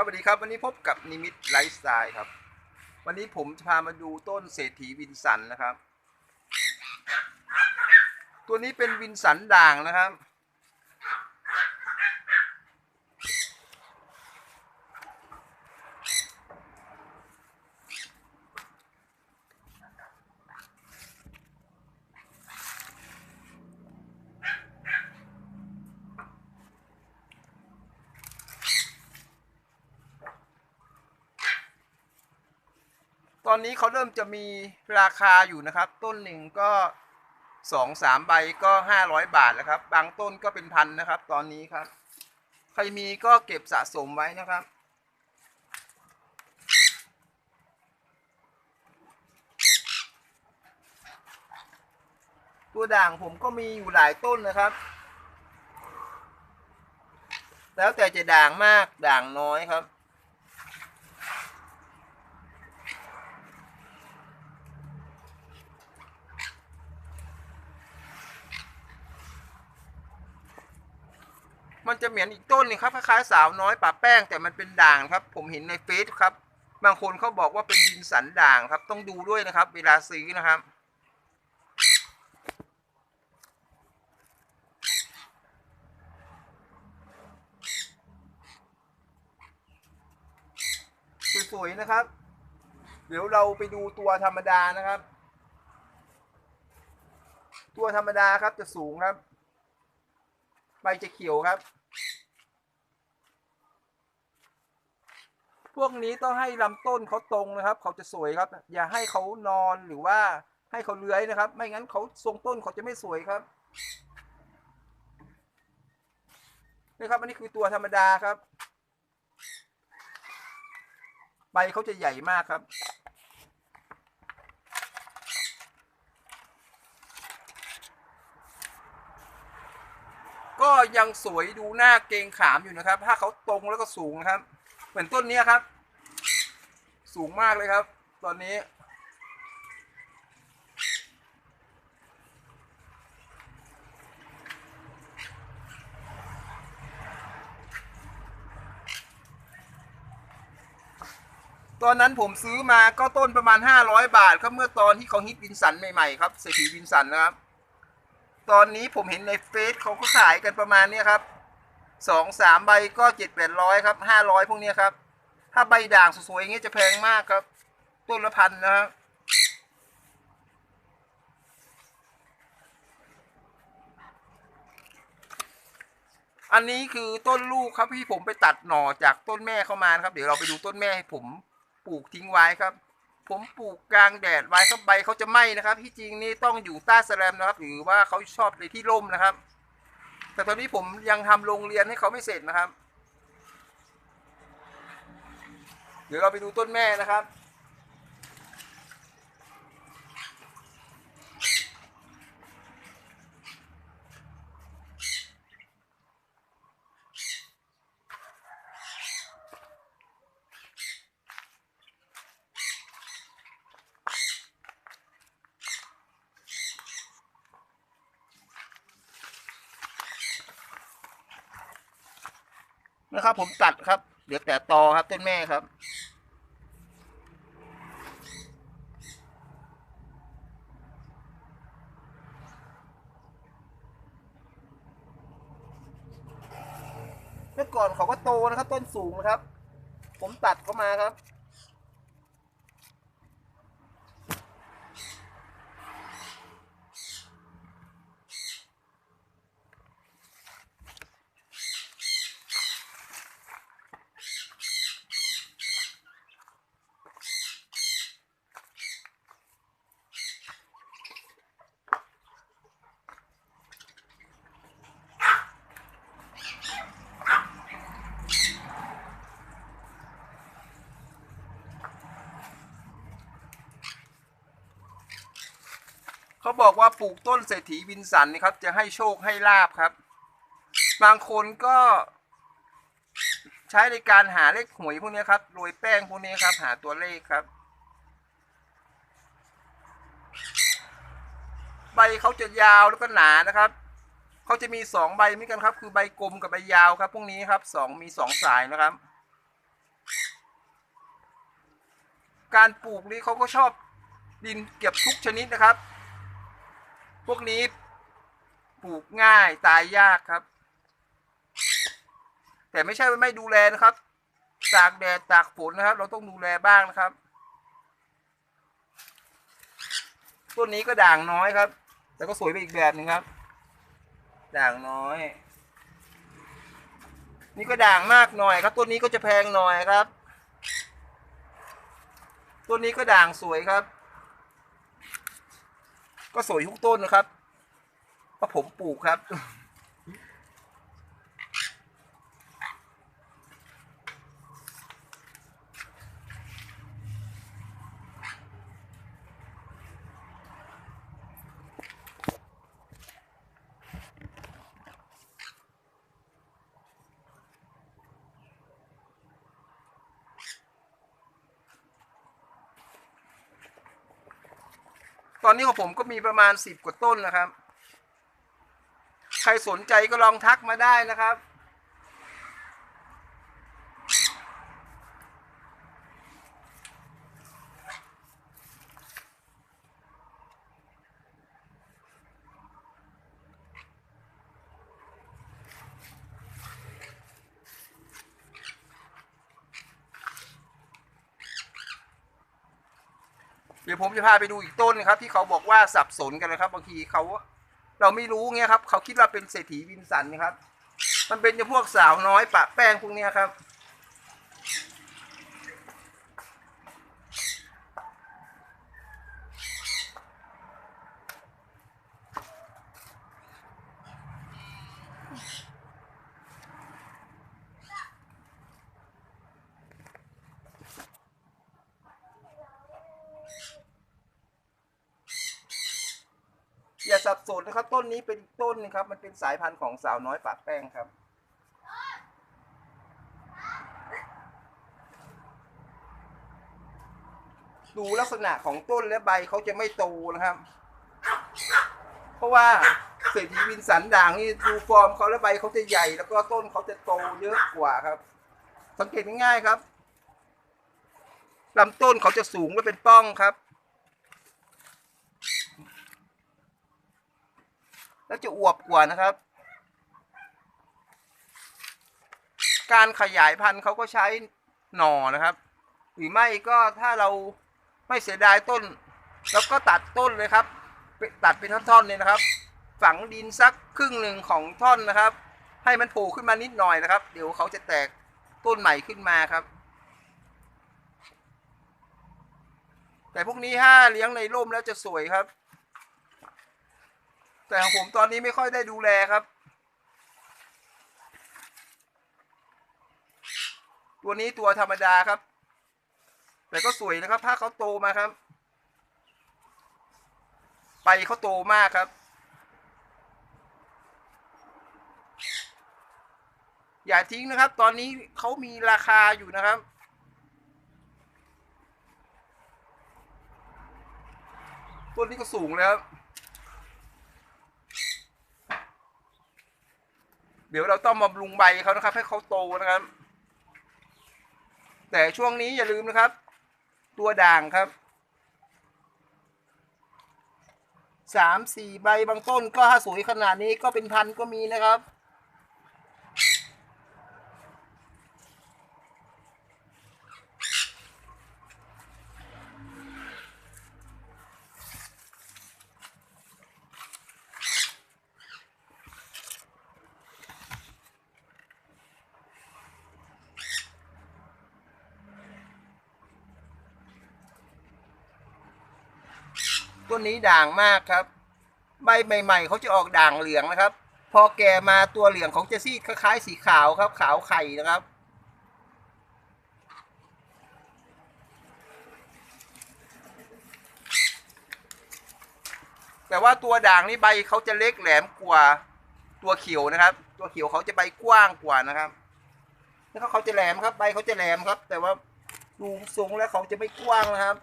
ครับสวัสดีครับวันนี้พบกับนิมิตไลฟ์สไตล์ครับ วันนี้ผมจะพามาดูต้นเศรษฐีวินสันนะครับ ตัวนี้เป็นวินสันด่างนะครับ อนนี้เขาเริ่มจะมีราคาอยู่นะครับ ต้นหนึ่งก็สองสามใบก็ห้าร้อยบาทแล้วครับ บางต้นก็เป็นพันนะครับ ตอนนี้ครับ ใครมีก็เก็บสะสมไว้นะครับ ตัวด่างผมก็มีอยู่หลายต้นนะครับ แล้วแต่จะด่างมากด่างน้อยครับ มันจะเหมือนอีกต้นหนึงครับคล้ายๆสาวน้อยป่าแป้งแต่มันเป็นด่างครับ ผมเห็นในเฟซครับ บางคนเขาบอกว่าเป็นดินสันด่างครับ ต้องดูด้วยนะครับ เวลาซื้อนะครับสวยๆนะครับ เดี๋ยวเราไปดูตัวธรรมดานะครับ ตัวธรรมดาครับจะสูงครับ ใบจะเขียวครับ พวกนี้ต้องให้ลำต้นเขาตรงนะครับ เขาจะสวยครับ อย่าให้เขานอนหรือว่าให้เขาเลื้อยนะครับ ไม่งั้นเขาทรงต้นเขาจะไม่สวยครับนี่ครับอันนี้คือตัวธรรมดาครับ ใบเขาจะใหญ่มากครับ ก็ยังสวยดูหน้าเกงขามอยู่นะครับ ถ้าเขาตรงแล้วก็สูงนะครับ เหมือนต้นนี้ครับ สูงมากเลยครับ ตอนนี้ ตอนนั้นผมซื้อมาก็ต้นประมาณ 500 บาทครับเมื่อตอนที่เขาฮิตวินสันใหม่ๆครับเศรษฐีวินสันนะครับ ตอนนี้ผมเห็นในเฟซเขาก็ขายกันประมาณนี้ครับ สองสามใบก็เจ็ดแปดร้อยครับห้าร้อยพวกนี้ครับ ถ้าใบด่างสวยๆอย่างเงี้ยจะแพงมากครับ ต้นละพันนะครับอันนี้คือต้นลูกครับที่ผมไปตัดหน่อจากต้นแม่เข้ามานะครับ เดี๋ยวเราไปดูต้นแม่ให้ผมปลูกทิ้งไว้ครับ ผมปลูกกลางแดดไว้ครับใบเขาจะไหม้นะครับ ที่จริงนี่ต้องอยู่ใต้แสลมนะครับ หรือว่าเขาชอบในที่ร่มนะครับ แต่ตอนนี้ผมยังทำโรงเรียนให้เขาไม่เสร็จนะครับ เดี๋ยวเราไปดูต้นแม่นะครับ นะครับ ผมตัดครับเดี๋ยวแต่ตอครับต้นแม่ครับ เมื่อก่อนเขาก็โตนะครับ ต้นสูงนะครับ ผมตัดเข้ามาครับ เขาบอกว่าปลูกต้นเศรษฐีวินสันนี่ครับ จะให้โชคให้ลาบครับ บางคนก็ใช้ในการหาเลขหวยพวกนี้ครับโรยแป้งพวกนี้ครับ หาตัวเลขครับ ใบเขาจะยาวแล้วก็หนานะครับเขาจะมีสองใบเหมือนกันครับ คือใบกลมกับใบยาวครับพวกนี้ครับสองมีสองสายนะครับ การปลูกนี้เขาก็ชอบดินเก็บทุกชนิดนะครับ วกนี้ปลูกง่ายตายยากครับ แต่ไม่ใช่ว่าไม่ดูแลนะครับ ตากแดดตากฝนนะครับ เราต้องดูแลบ้างนะครับต้นนี้ก็ด่างน้อยครับ แต่ก็สวยไปอีกแบบหนึ่งครับ ด่างน้อย นี่ก็ด่างมากหน่อยครับต้นนี้ก็จะแพงหน่อยครับต้นนี้ก็ด่างสวยครับ ก็สวยทุกต้นนะครับเพราะผมปลูกครับ อนนี้ของผมก็มีประมาณสิบกว่าต้นนะครับ ใครสนใจก็ลองทักมาได้นะครับ ดี๋ยวผมจะพาไปดูอีกต้นนะครับ ที่เขาบอกว่าสับสนกันนะครับ บางทีเขาเราไม่รู้เงี้ยครับ เขาคิดว่าเป็นเศรษฐีวินสันนะครับ มันเป็นพวกสาวน้อยปะแป้งพวกเนี้ยครับ สับสนนะครับ ต้นนี้เป็นอีกต้นนึงครับ มันเป็นสายพันธุ์ของสาวน้อยปากแป้งครับ ดูลักษณะของต้นและใบเขาจะไม่โตนะครับ เพราะว่าเศรษฐีวินสันด่างนี่ดูฟอร์มเขาและใบเขาจะใหญ่ แล้วก็ต้นเขาจะโตเยอะกว่าครับ สังเกตง่ายๆครับลำต้นเขาจะสูงและเป็นป้องครับ แล้วจะอวบกว่านะครับ การขยายพันธุ์เขาก็ใช้หน่อนะครับ หรือไม่ก็ถ้าเราไม่เสียดายต้นแล้วก็ตัดต้นเลยครับ ตัดเป็นท่อนๆเลยนะครับ ฝังดินสักครึ่งหนึ่งของท่อนนะครับ ให้มันโผล่ขึ้นมานิดหน่อยนะครับ เดี๋ยวเขาจะแตกต้นใหม่ขึ้นมาครับ แต่พวกนี้ถ้าเลี้ยงในร่มแล้วจะสวยครับ แต่ของผมตอนนี้ไม่ค่อยได้ดูแลครับ ตัวนี้ตัวธรรมดาครับ แต่ก็สวยนะครับ ถ้าเขาโตมาครับ ไปเขาโตมากครับ อย่าทิ้งนะครับ ตอนนี้เขามีราคาอยู่นะครับต้นนี้ก็สูงแล้ว เดี๋ยวเราต้องมาบำรุงใบเขานะครับ ให้เขาโตนะครับ แต่ช่วงนี้อย่าลืมนะครับ ตัวด่างครับสามสี่ใบบางต้นก็ถ้าสวยขนาดนี้ก็เป็นพันก็มีนะครับ ต้นนี้ด่างมากครับ ใบใหม่ ๆเขาจะออกด่างเหลืองนะครับ พอแก่มาตัวเหลืองของจะซีดคล้ายๆสีขาวครับ ขาวไข่นะครับ แต่ว่าตัวด่างนี่ใบเขาจะเล็กแหลมกว่าตัวเขียวนะครับ ตัวเขียวเขาจะใบกว้างกว่านะครับแล้วเขาจะแหลมครับ ใบเขาจะแหลมครับ แต่ว่าดูทรงแล้วเขาจะไม่กว้างนะครับ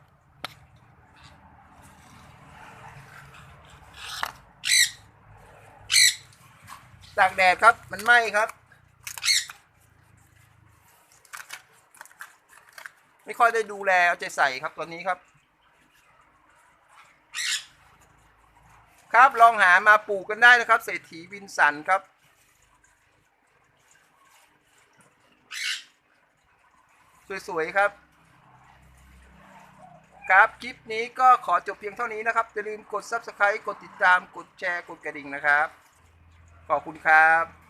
ตากแดดครับ มันไหม้ครับ ไม่ค่อยได้ดูแลเอาใจใส่ครับตัวนี้ครับ ครับลองหามาปลูกกันได้นะครับ เศรษฐีวินสันครับสวยๆครับ ครับคลิปนี้ก็ขอจบเพียงเท่านี้นะครับอย่าลืมกด Subscribe กดติดตามกดแชร์กดกระดิ่งนะครับ ขอบคุณครับ